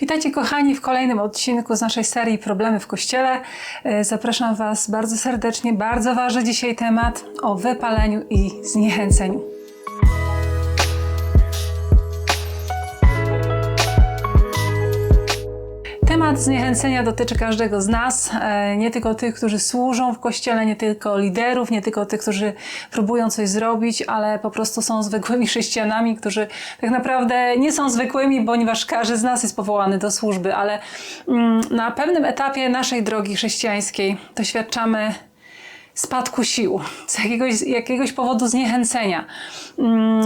Witajcie kochani w kolejnym odcinku z naszej serii Problemy w Kościele. E, Zapraszam Was bardzo serdecznie. Bardzo ważny dzisiaj temat o wypaleniu i zniechęceniu. Temat zniechęcenia dotyczy każdego z nas, e, nie tylko tych, którzy służą w kościele, nie tylko liderów, nie tylko tych, którzy próbują coś zrobić, ale po prostu są zwykłymi chrześcijanami, którzy tak naprawdę nie są zwykłymi, ponieważ każdy z nas jest powołany do służby, ale mm, na pewnym etapie naszej drogi chrześcijańskiej doświadczamy spadku sił, z jakiegoś, jakiegoś powodu zniechęcenia, mm,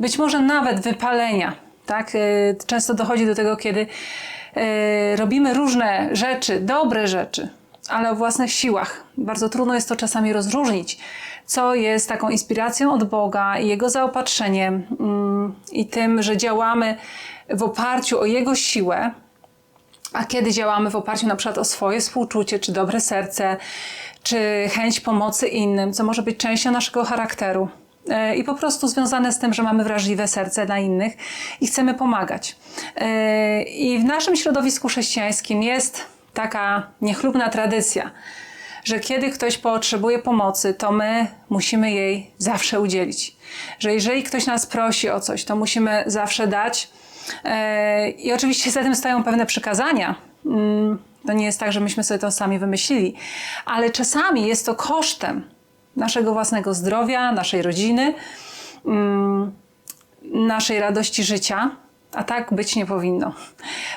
być może nawet wypalenia. Tak? Y, Często dochodzi do tego, kiedy y, robimy różne rzeczy, dobre rzeczy, ale o własnych siłach. Bardzo trudno jest to czasami rozróżnić, co jest taką inspiracją od Boga i Jego zaopatrzeniem mm, i tym, że działamy w oparciu o Jego siłę, a kiedy działamy w oparciu na przykład o swoje współczucie, czy dobre serce, czy chęć pomocy innym, co może być częścią naszego charakteru. E, I po prostu związane z tym, że mamy wrażliwe serce dla innych i chcemy pomagać. E, I w naszym środowisku chrześcijańskim jest taka niechlubna tradycja, że kiedy ktoś potrzebuje pomocy, to my musimy jej zawsze udzielić. Że jeżeli ktoś nas prosi o coś, to musimy zawsze dać. E, I oczywiście za tym stoją pewne przykazania. Mm, To nie jest tak, że myśmy sobie to sami wymyślili, ale czasami jest to kosztem naszego własnego zdrowia, naszej rodziny, mm, naszej radości życia. A tak być nie powinno.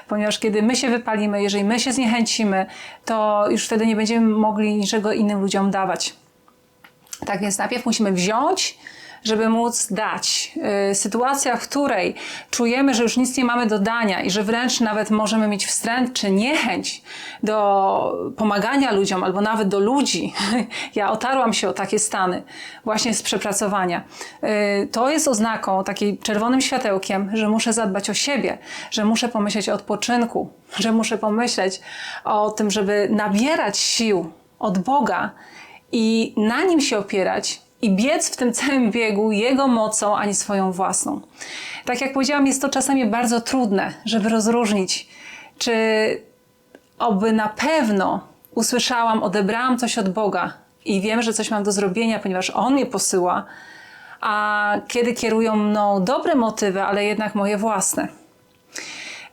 Ponieważ kiedy my się wypalimy, jeżeli my się zniechęcimy, to już wtedy nie będziemy mogli niczego innym ludziom dawać. Tak więc najpierw musimy wziąć, żeby móc dać. Yy, Sytuacja, w której czujemy, że już nic nie mamy do dania i że wręcz nawet możemy mieć wstręt czy niechęć do pomagania ludziom albo nawet do ludzi. Ja otarłam się o takie stany właśnie z przepracowania. Yy, To jest oznaką, takim czerwonym światełkiem, że muszę zadbać o siebie, że muszę pomyśleć o odpoczynku, że muszę pomyśleć o tym, żeby nabierać sił od Boga i na nim się opierać i biec w tym całym biegu Jego mocą, a nie swoją własną. Tak jak powiedziałam, jest to czasami bardzo trudne, żeby rozróżnić, czy oby na pewno usłyszałam, odebrałam coś od Boga i wiem, że coś mam do zrobienia, ponieważ On mnie posyła, a kiedy kierują mną dobre motywy, ale jednak moje własne.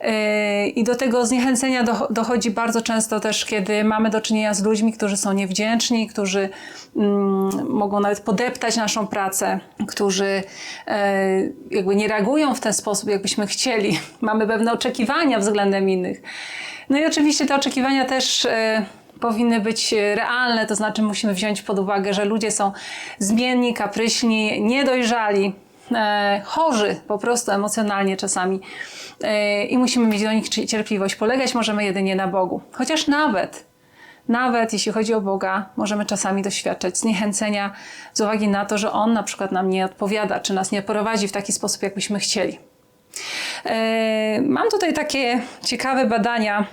Yy, I do tego zniechęcenia do- dochodzi bardzo często też, kiedy mamy do czynienia z ludźmi, którzy są niewdzięczni, którzy mm, mogą nawet podeptać naszą pracę, którzy e, jakby nie reagują w ten sposób, jakbyśmy chcieli. Mamy pewne oczekiwania względem innych. No i oczywiście te oczekiwania też e, powinny być realne, to znaczy musimy wziąć pod uwagę, że ludzie są zmienni, kapryśni, niedojrzali chorzy po prostu emocjonalnie czasami e, i musimy mieć do nich ci- cierpliwość. Polegać możemy jedynie na Bogu. Chociaż nawet, nawet jeśli chodzi o Boga, możemy czasami doświadczać zniechęcenia z uwagi na to, że On na przykład nam nie odpowiada, czy nas nie prowadzi w taki sposób, jakbyśmy chcieli. E, Mam tutaj takie ciekawe badania,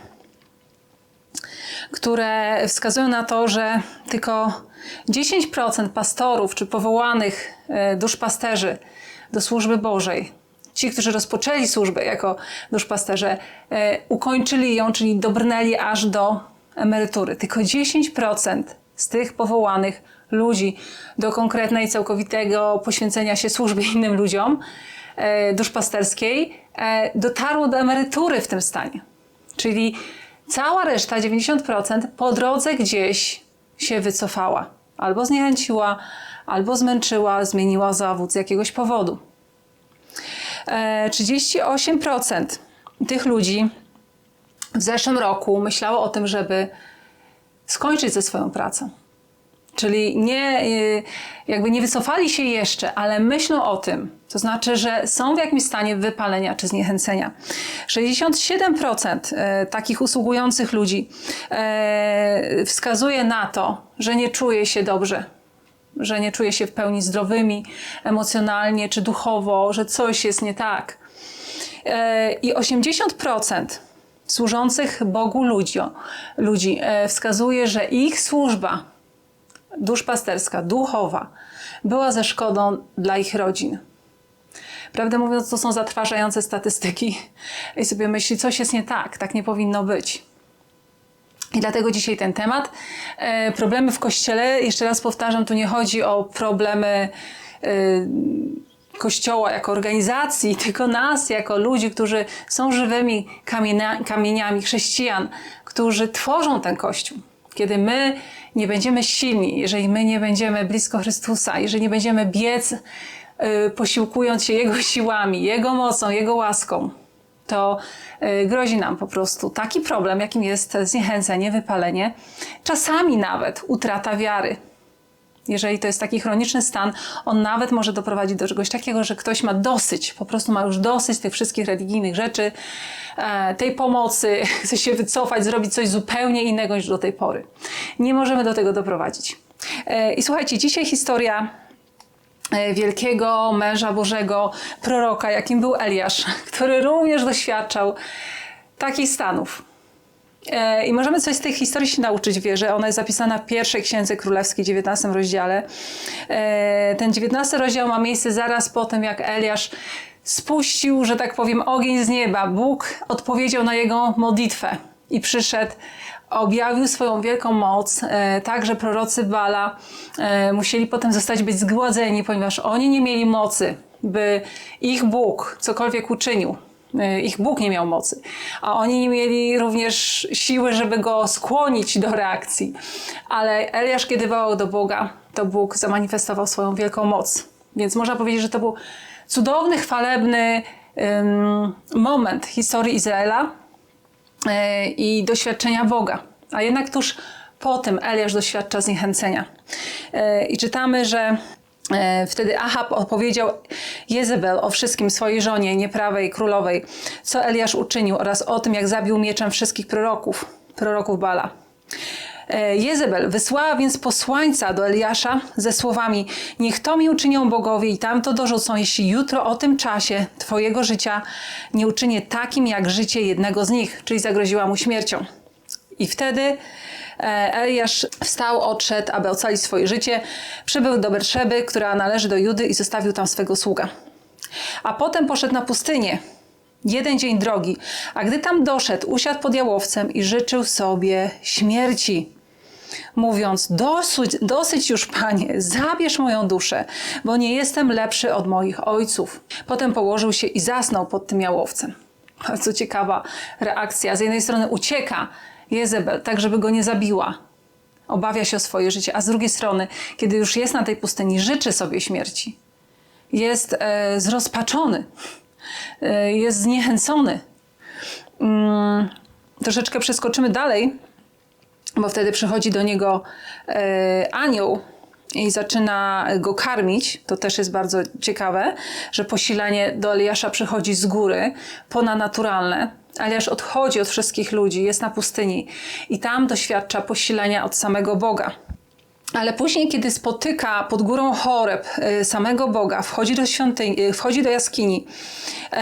które wskazują na to, że tylko 10% pastorów czy powołanych e, duszpasterzy do służby Bożej, ci, którzy rozpoczęli służbę jako duszpasterze, e, ukończyli ją, czyli dobrnęli aż do emerytury. Tylko 10% z tych powołanych ludzi do konkretnej, całkowitego poświęcenia się służbie innym ludziom e, duszpasterskiej e, dotarło do emerytury w tym stanie. Czyli cała reszta, 90%, po drodze gdzieś się wycofała. Albo zniechęciła, albo zmęczyła, zmieniła zawód z jakiegoś powodu. E, 38% tych ludzi w zeszłym roku myślało o tym, żeby skończyć ze swoją pracą. Czyli nie, y, jakby nie wycofali się jeszcze, ale myślą o tym. To znaczy, że są w jakimś stanie wypalenia czy zniechęcenia. 67% e, takich usługujących ludzi e, wskazuje na to, że nie czuje się dobrze, że nie czuje się w pełni zdrowymi emocjonalnie czy duchowo, że coś jest nie tak. E, I 80% służących Bogu ludzi, ludzi wskazuje, że ich służba duszpasterska, duchowa, była ze szkodą dla ich rodzin. Prawdę mówiąc, to są zatrważające statystyki. I sobie myśli, coś jest nie tak, tak nie powinno być. I dlatego dzisiaj ten temat. E, problemy w kościele, jeszcze raz powtarzam, tu nie chodzi o problemy e, kościoła jako organizacji, tylko nas jako ludzi, którzy są żywymi kamienia, kamieniami chrześcijan, którzy tworzą ten kościół. Kiedy my nie będziemy silni, jeżeli my nie będziemy blisko Chrystusa, jeżeli nie będziemy biec, posiłkując się Jego siłami, Jego mocą, Jego łaską, to y, grozi nam po prostu taki problem, jakim jest zniechęcenie, wypalenie, czasami nawet utrata wiary. Jeżeli to jest taki chroniczny stan, on nawet może doprowadzić do czegoś takiego, że ktoś ma dosyć, po prostu ma już dosyć tych wszystkich religijnych rzeczy, e, tej pomocy, chce się wycofać, zrobić coś zupełnie innego niż do tej pory. Nie możemy do tego doprowadzić. E, I słuchajcie, dzisiaj historia wielkiego męża Bożego, proroka, jakim był Eliasz, który również doświadczał takich stanów. E, I możemy coś z tej historii się nauczyć, wierzę. Ona jest zapisana w pierwszej Księdze Królewskiej, 19 rozdziale. E, ten 19 rozdział ma miejsce zaraz po tym, jak Eliasz spuścił, że tak powiem, ogień z nieba. Bóg odpowiedział na jego modlitwę i przyszedł, objawił swoją wielką moc, e, tak, że prorocy Bala musieli potem zostać być zgładzeni, ponieważ oni nie mieli mocy, by ich Bóg cokolwiek uczynił. Y, ich Bóg nie miał mocy, a oni nie mieli również siły, żeby go skłonić do reakcji. Ale Eliasz, kiedy wołał do Boga, to Bóg zamanifestował swoją wielką moc. Więc można powiedzieć, że to był cudowny, chwalebny um, moment historii Izraela i doświadczenia Boga. A jednak tuż po tym Eliasz doświadcza zniechęcenia. Um, I czytamy, że E, wtedy Ahab opowiedział Jezebel o wszystkim swojej żonie, nieprawej królowej, co Eliasz uczynił oraz o tym, jak zabił mieczem wszystkich proroków, proroków Bala. E, Jezebel wysłała więc posłańca do Eliasza ze słowami: Niech to mi uczynią bogowie i tamto dorzucą, jeśli jutro o tym czasie Twojego życia nie uczynię takim jak życie jednego z nich, czyli zagroziła mu śmiercią. I wtedy E, Eliasz wstał, odszedł, aby ocalić swoje życie. Przybył do Berszeby, która należy do Judy i zostawił tam swego sługa. A potem poszedł na pustynię. Jeden dzień drogi, a gdy tam doszedł, usiadł pod jałowcem i życzył sobie śmierci mówiąc: dosyć, dosyć już, panie, zabierz moją duszę, bo nie jestem lepszy od moich ojców. Potem położył się i zasnął pod tym jałowcem. Bardzo ciekawa reakcja. Z jednej strony ucieka Jezebel, tak żeby go nie zabiła. Obawia się o swoje życie, a z drugiej strony, kiedy już jest na tej pustyni, życzy sobie śmierci. Jest e, zrozpaczony, e, jest zniechęcony. Mm, troszeczkę przeskoczymy dalej, bo wtedy przychodzi do niego e, anioł i zaczyna go karmić. To też jest bardzo ciekawe, że posilanie do Eliasza przychodzi z góry, ponadnaturalne. Eliasz odchodzi od wszystkich ludzi, jest na pustyni i tam doświadcza posilenia od samego Boga. Ale później, kiedy spotyka pod górą Choreb y, samego Boga, wchodzi do świątyni, y, wchodzi do jaskini, y,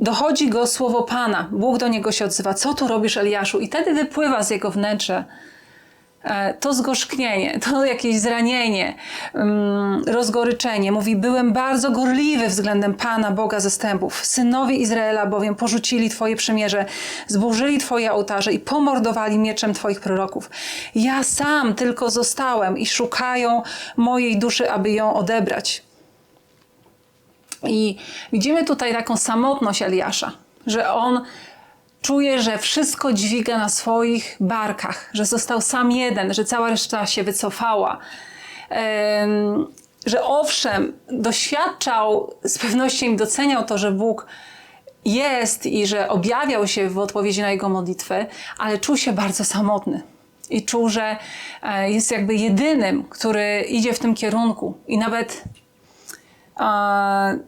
dochodzi go słowo Pana. Bóg do niego się odzywa. Co tu robisz, Eliaszu? I wtedy wypływa z jego wnętrza E, to zgorzknienie, to jakieś zranienie, mm, rozgoryczenie. Mówi, byłem bardzo gorliwy względem Pana, Boga zastępów. Synowie Izraela bowiem porzucili Twoje przymierze, zburzyli Twoje ołtarze i pomordowali mieczem Twoich proroków. Ja sam tylko zostałem i szukają mojej duszy, aby ją odebrać. I widzimy tutaj taką samotność Eliasza, że on czuje, że wszystko dźwiga na swoich barkach, że został sam jeden, że cała reszta się wycofała. że owszem, doświadczał, z pewnością doceniał to, że Bóg jest i że objawiał się w odpowiedzi na jego modlitwę, ale czuł się bardzo samotny. I czuł, że e, jest jakby jedynym, który idzie w tym kierunku. I nawet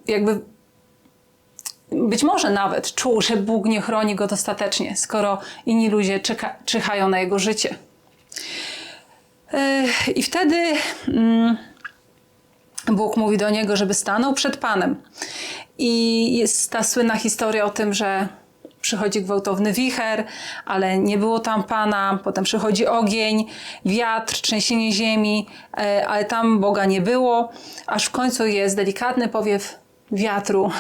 jakby być może nawet czuł, że Bóg nie chroni go dostatecznie, skoro inni ludzie czyha, czyhają na jego życie. I wtedy mm, Bóg mówi do niego, żeby stanął przed Panem. I jest ta słynna historia o tym, że przychodzi gwałtowny wicher, ale nie było tam Pana, potem przychodzi ogień, wiatr, trzęsienie ziemi, e, ale tam Boga nie było, aż w końcu jest delikatny powiew wiatru,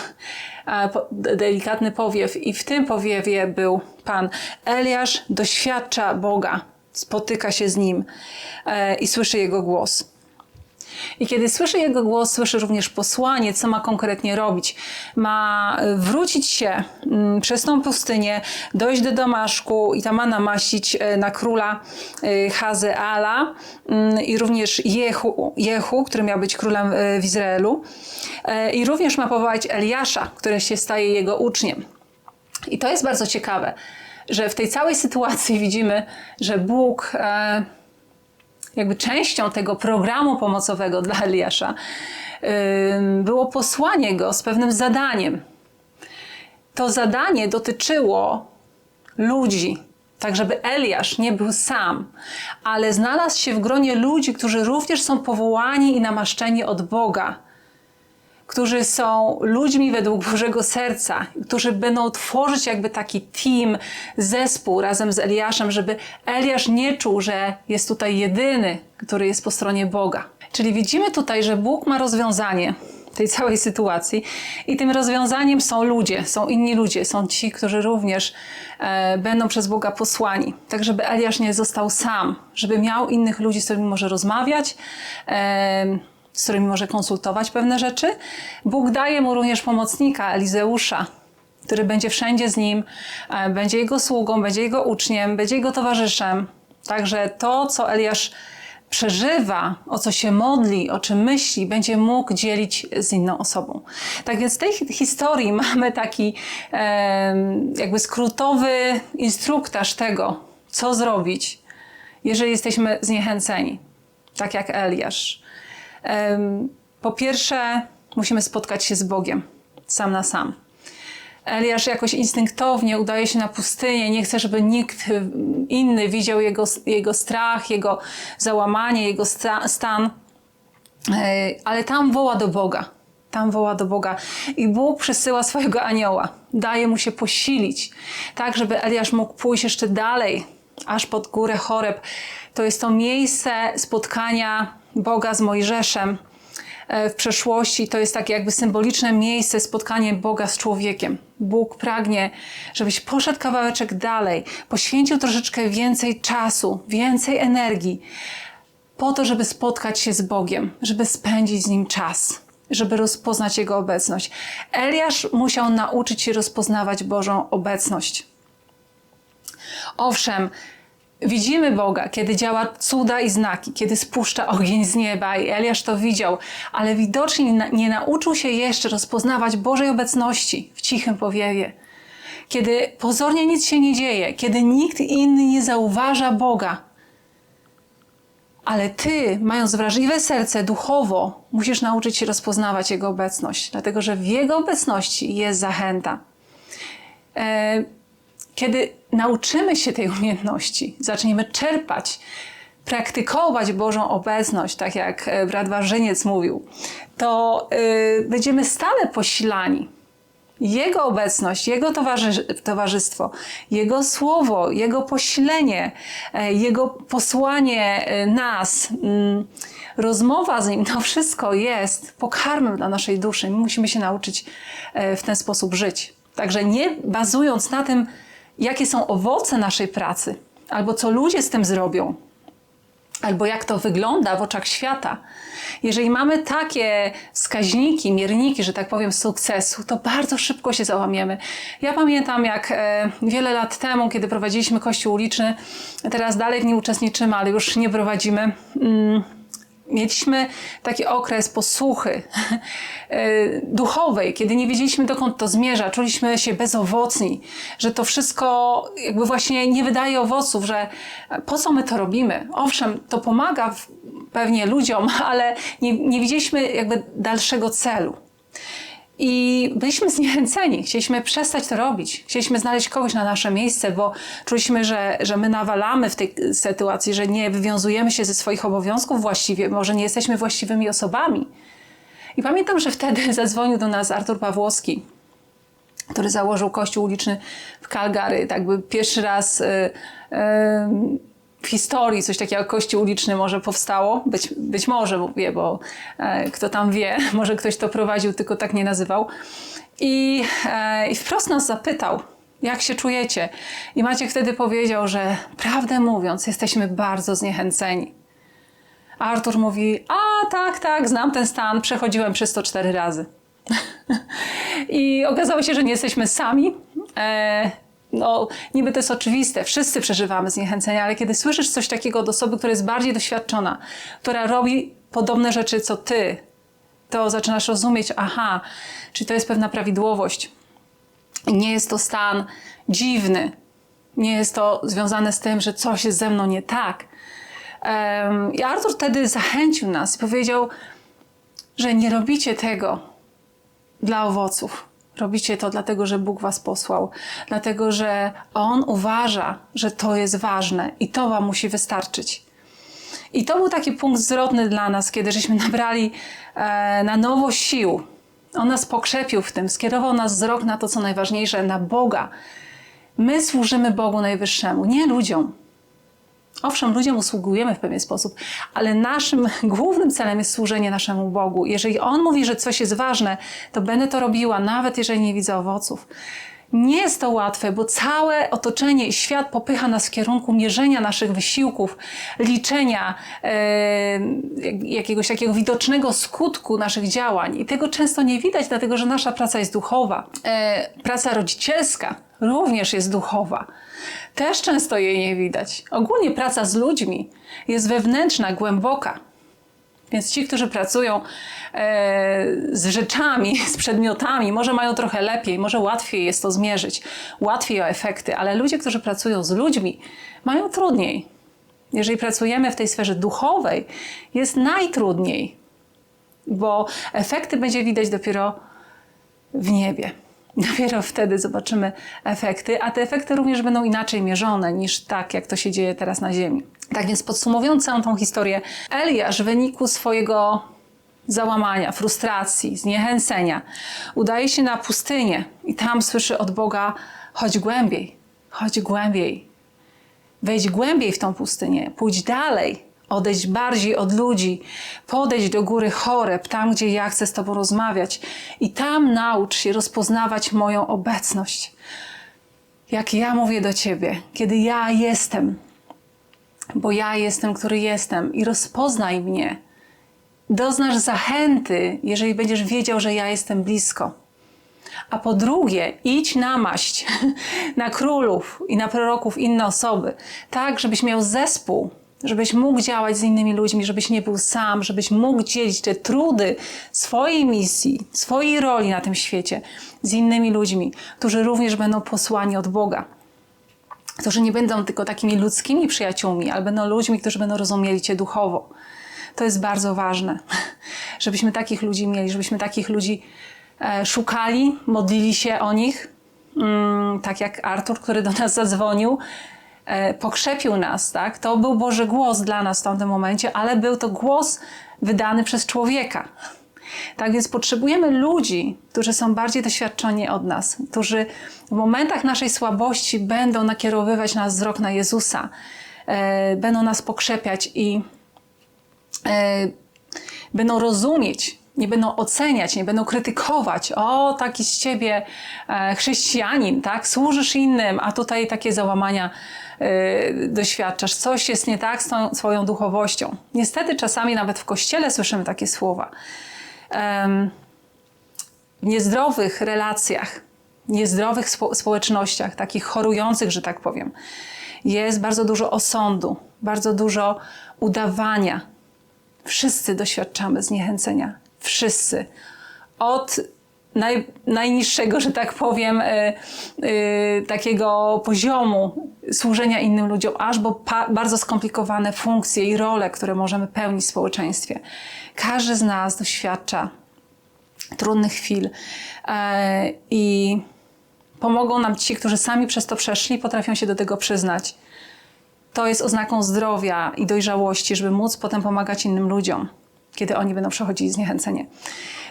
delikatny powiew, i w tym powiewie był Pan. Eliasz doświadcza Boga, spotyka się z nim e, i słyszy jego głos. I kiedy słyszy jego głos, słyszy również posłanie, co ma konkretnie robić. Ma y, wrócić się mm, przez tą pustynię, dojść do Damaszku i tam ma namaścić y, na króla y, Hazeala mm, i również Jehu, Jehu, który miał być królem w Izraelu. Y, I również ma powołać Eliasza, który się staje jego uczniem. I to jest bardzo ciekawe, że w tej całej sytuacji widzimy, że Bóg e, jakby częścią tego programu pomocowego dla Eliasza było posłanie go z pewnym zadaniem. To zadanie dotyczyło ludzi, tak żeby Eliasz nie był sam, ale znalazł się w gronie ludzi, którzy również są powołani i namaszczeni od Boga którzy są ludźmi według Bożego Serca, którzy będą tworzyć jakby taki team, zespół razem z Eliaszem, żeby Eliasz nie czuł, że jest tutaj jedyny, który jest po stronie Boga. Czyli widzimy tutaj, że Bóg ma rozwiązanie tej całej sytuacji i tym rozwiązaniem są ludzie, są inni ludzie, są ci, którzy również e, będą przez Boga posłani. Tak, żeby Eliasz nie został sam, żeby miał innych ludzi, z którymi może rozmawiać, e, z którymi może konsultować pewne rzeczy. Bóg daje mu również pomocnika, Elizeusza, który będzie wszędzie z nim, e, będzie jego sługą, będzie jego uczniem, będzie jego towarzyszem. Także to, co Eliasz przeżywa, o co się modli, o czym myśli, będzie mógł dzielić z inną osobą. Tak więc w tej hi- historii mamy taki em, jakby skrótowy instruktaż tego, co zrobić, jeżeli jesteśmy zniechęceni, tak jak Eliasz. Po pierwsze, musimy spotkać się z Bogiem, sam na sam. Eliasz jakoś instynktownie udaje się na pustynię, nie chce, żeby nikt inny widział jego, jego strach, jego załamanie, jego sta, stan, E, ale tam woła do Boga. Tam woła do Boga. I Bóg przesyła swojego anioła. Daje mu się posilić, tak, żeby Eliasz mógł pójść jeszcze dalej, aż pod górę Choreb. To jest to miejsce spotkania Boga z Mojżeszem e, w przeszłości. To jest takie jakby symboliczne miejsce, spotkanie Boga z człowiekiem. Bóg pragnie, żebyś poszedł kawałeczek dalej, poświęcił troszeczkę więcej czasu, więcej energii, po to, żeby spotkać się z Bogiem, żeby spędzić z Nim czas, żeby rozpoznać Jego obecność. Eliasz musiał nauczyć się rozpoznawać Bożą obecność. Owszem, widzimy Boga, kiedy działa cuda i znaki, kiedy spuszcza ogień z nieba i Eliasz to widział, ale widocznie nie, na- nie nauczył się jeszcze rozpoznawać Bożej obecności w cichym powiewie. Kiedy pozornie nic się nie dzieje, kiedy nikt inny nie zauważa Boga, ale ty, mając wrażliwe serce duchowo, musisz nauczyć się rozpoznawać Jego obecność, dlatego że w Jego obecności jest zachęta. E, Kiedy nauczymy się tej umiejętności, zaczniemy czerpać, praktykować Bożą obecność, tak jak e, brat Warzyniec mówił, to y, będziemy stale posilani. Jego obecność, Jego towarzy, towarzystwo, Jego słowo, Jego poślenie, e, Jego posłanie e, nas, mm, rozmowa z Nim, to wszystko jest pokarmem dla naszej duszy. My musimy się nauczyć w ten sposób żyć. Także nie bazując na tym, jakie są owoce naszej pracy, albo co ludzie z tym zrobią, albo jak to wygląda w oczach świata. Jeżeli mamy takie wskaźniki, mierniki, że tak powiem, sukcesu, to bardzo szybko się załamiemy. Ja pamiętam, jak e, wiele lat temu, kiedy prowadziliśmy kościół uliczny, teraz dalej w nim uczestniczymy, ale już nie prowadzimy. Mm, Mieliśmy taki okres posłuchy e, duchowej, kiedy nie wiedzieliśmy dokąd to zmierza, czuliśmy się bezowocni, że to wszystko jakby właśnie nie wydaje owoców, że po co my to robimy? Owszem, to pomaga pewnie ludziom, ale nie, nie widzieliśmy jakby dalszego celu. I byliśmy zniechęceni, chcieliśmy przestać to robić, chcieliśmy znaleźć kogoś na nasze miejsce, bo czuliśmy, że, że my nawalamy w tej sytuacji, że nie wywiązujemy się ze swoich obowiązków właściwie, może nie jesteśmy właściwymi osobami. I pamiętam, że wtedy zadzwonił do nas Artur Pawłowski, który założył kościół uliczny w Calgary. Tak by pierwszy raz y, y, w historii coś takiego jak kościół uliczny może powstało. Być, być może, mówię, bo e, kto tam wie, może ktoś to prowadził, tylko tak nie nazywał. I, e, I wprost nas zapytał, jak się czujecie? I Maciek wtedy powiedział, że prawdę mówiąc, jesteśmy bardzo zniechęceni. Artur mówi, a tak, tak, znam ten stan, przechodziłem przez to cztery razy. I okazało się, że nie jesteśmy sami. E, no, niby to jest oczywiste, wszyscy przeżywamy zniechęcenia, ale kiedy słyszysz coś takiego od osoby, która jest bardziej doświadczona, która robi podobne rzeczy co ty, to zaczynasz rozumieć, aha, czy to jest pewna prawidłowość. Nie jest to stan dziwny, nie jest to związane z tym, że coś jest ze mną nie tak. Um, I Artur wtedy zachęcił nas i powiedział, że nie robicie tego dla owoców. Robicie to dlatego, że Bóg was posłał, dlatego, że On uważa, że to jest ważne i to wam musi wystarczyć. I to był taki punkt zwrotny dla nas, kiedy żeśmy nabrali e, na nowo sił. On nas pokrzepił w tym, skierował nas wzrok na to, co najważniejsze, na Boga. My służymy Bogu Najwyższemu, nie ludziom. Owszem, ludziom usługujemy w pewien sposób, ale naszym głównym celem jest służenie naszemu Bogu. Jeżeli On mówi, że coś jest ważne, to będę to robiła, nawet jeżeli nie widzę owoców. Nie jest to łatwe, bo całe otoczenie i świat popycha nas w kierunku mierzenia naszych wysiłków, liczenia e, jakiegoś takiego widocznego skutku naszych działań. I tego często nie widać, dlatego że nasza praca jest duchowa. E, praca rodzicielska również jest duchowa. Też często jej nie widać. Ogólnie praca z ludźmi jest wewnętrzna, głęboka. Więc ci, którzy pracują e, z rzeczami, z przedmiotami, może mają trochę lepiej, może łatwiej jest to zmierzyć, łatwiej o efekty, ale ludzie, którzy pracują z ludźmi, mają trudniej. Jeżeli pracujemy w tej sferze duchowej, jest najtrudniej, bo efekty będzie widać dopiero w niebie. Dopiero wtedy zobaczymy efekty, a te efekty również będą inaczej mierzone niż tak, jak to się dzieje teraz na Ziemi. Tak więc podsumowując całą tą historię, Eliasz w wyniku swojego załamania, frustracji, zniechęcenia udaje się na pustynię i tam słyszy od Boga: chodź głębiej, chodź głębiej, wejdź głębiej w tą pustynię, pójdź dalej, odejść bardziej od ludzi, podejść do góry choreb, tam gdzie ja chcę z Tobą rozmawiać i tam naucz się rozpoznawać moją obecność. Jak ja mówię do Ciebie, kiedy ja jestem, bo ja jestem, który jestem i rozpoznaj mnie. Doznasz zachęty, jeżeli będziesz wiedział, że ja jestem blisko. A po drugie, idź na maść na królów i na proroków inne osoby, tak, żebyś miał zespół, żebyś mógł działać z innymi ludźmi, żebyś nie był sam, żebyś mógł dzielić te trudy swojej misji, swojej roli na tym świecie z innymi ludźmi, którzy również będą posłani od Boga. Którzy nie będą tylko takimi ludzkimi przyjaciółmi, ale będą ludźmi, którzy będą rozumieli Cię duchowo. To jest bardzo ważne, żebyśmy takich ludzi mieli, żebyśmy takich ludzi e, szukali, modlili się o nich, mm, tak jak Artur, który do nas zadzwonił, pokrzepił nas, tak? To był Boży głos dla nas w tamtym momencie, ale był to głos wydany przez człowieka. Tak więc potrzebujemy ludzi, którzy są bardziej doświadczeni od nas, którzy w momentach naszej słabości będą nakierowywać nas wzrok na Jezusa, e, będą nas pokrzepiać i e, będą rozumieć, nie będą oceniać, nie będą krytykować. O, taki z ciebie e, chrześcijanin, tak? Służysz innym, a tutaj takie załamania doświadczasz, coś jest nie tak z tą swoją duchowością. Niestety czasami nawet w kościele słyszymy takie słowa. W niezdrowych relacjach, niezdrowych spo społecznościach, takich chorujących, że tak powiem, jest bardzo dużo osądu, bardzo dużo udawania. Wszyscy doświadczamy zniechęcenia. Wszyscy. Od naj, najniższego, że tak powiem, y, y, takiego poziomu służenia innym ludziom, aż bo bardzo skomplikowane funkcje i role, które możemy pełnić w społeczeństwie. Każdy z nas doświadcza trudnych chwil e, i pomogą nam ci, którzy sami przez to przeszli, potrafią się do tego przyznać. To jest oznaką zdrowia i dojrzałości, żeby móc potem pomagać innym ludziom, kiedy oni będą przechodzili zniechęcenie.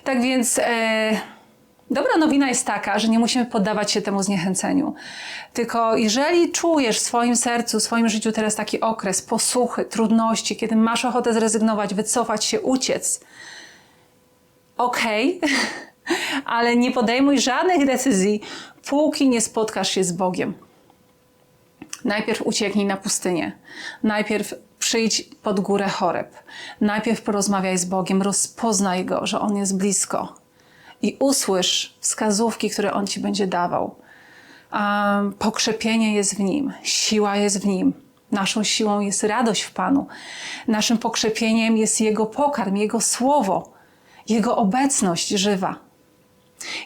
Tak więc. E, Dobra nowina jest taka, że nie musimy poddawać się temu zniechęceniu. Tylko jeżeli czujesz w swoim sercu, w swoim życiu teraz taki okres posłuchy, trudności, kiedy masz ochotę zrezygnować, wycofać się, uciec, okej, ale nie podejmuj żadnych decyzji, póki nie spotkasz się z Bogiem. Najpierw ucieknij na pustynię. Najpierw przyjdź pod górę choreb. Najpierw porozmawiaj z Bogiem, rozpoznaj Go, że On jest blisko. I usłysz wskazówki, które On Ci będzie dawał. Um, pokrzepienie jest w Nim, siła jest w Nim. Naszą siłą jest radość w Panu. Naszym pokrzepieniem jest Jego pokarm, Jego słowo, Jego obecność żywa.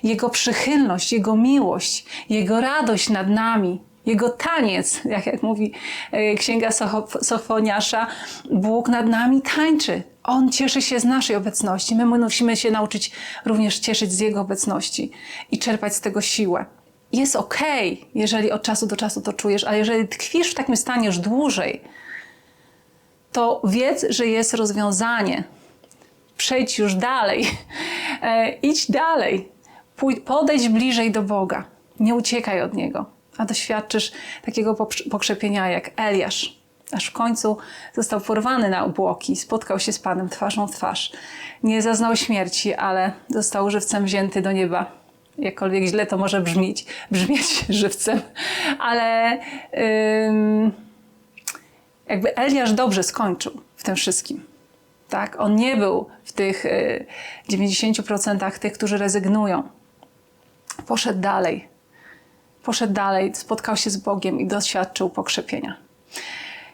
Jego przychylność, Jego miłość, Jego radość nad nami, Jego taniec, jak, jak mówi e, księga Socho- Sofoniasza, Bóg nad nami tańczy. On cieszy się z naszej obecności. My musimy się nauczyć również cieszyć z Jego obecności i czerpać z tego siłę. Jest okej, jeżeli od czasu do czasu to czujesz, ale jeżeli tkwisz w takim stanie już dłużej, to wiedz, że jest rozwiązanie. Przejdź już dalej. E, idź dalej. Podejdź bliżej do Boga. Nie uciekaj od Niego, a doświadczysz takiego pokrz- pokrzepienia jak Eliasz. Aż w końcu został porwany na obłoki, spotkał się z Panem twarzą w twarz. Nie zaznał śmierci, ale został żywcem wzięty do nieba. Jakkolwiek źle to może brzmieć, brzmieć żywcem, ale ym, jakby Eliasz dobrze skończył w tym wszystkim. Tak? On nie był w tych y, 90% tych, którzy rezygnują. Poszedł dalej. Poszedł dalej, spotkał się z Bogiem i doświadczył pokrzepienia.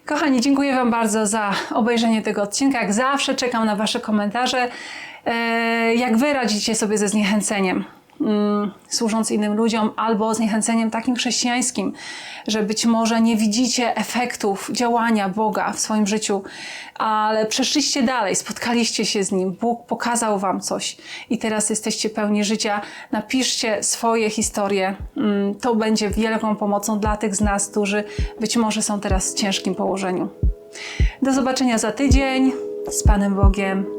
Kochani, dziękuję Wam bardzo za obejrzenie tego odcinka. Jak zawsze czekam na Wasze komentarze. E, Jak Wy radzicie sobie ze zniechęceniem, mm, służąc innym ludziom, albo zniechęceniem takim chrześcijańskim, że być może nie widzicie efektów działania Boga w swoim życiu, ale przeszliście dalej, spotkaliście się z Nim, Bóg pokazał Wam coś i teraz jesteście pełni życia. Napiszcie swoje historie. Mm, To będzie wielką pomocą dla tych z nas, którzy być może są teraz w ciężkim położeniu. Do zobaczenia za tydzień. Z Panem Bogiem.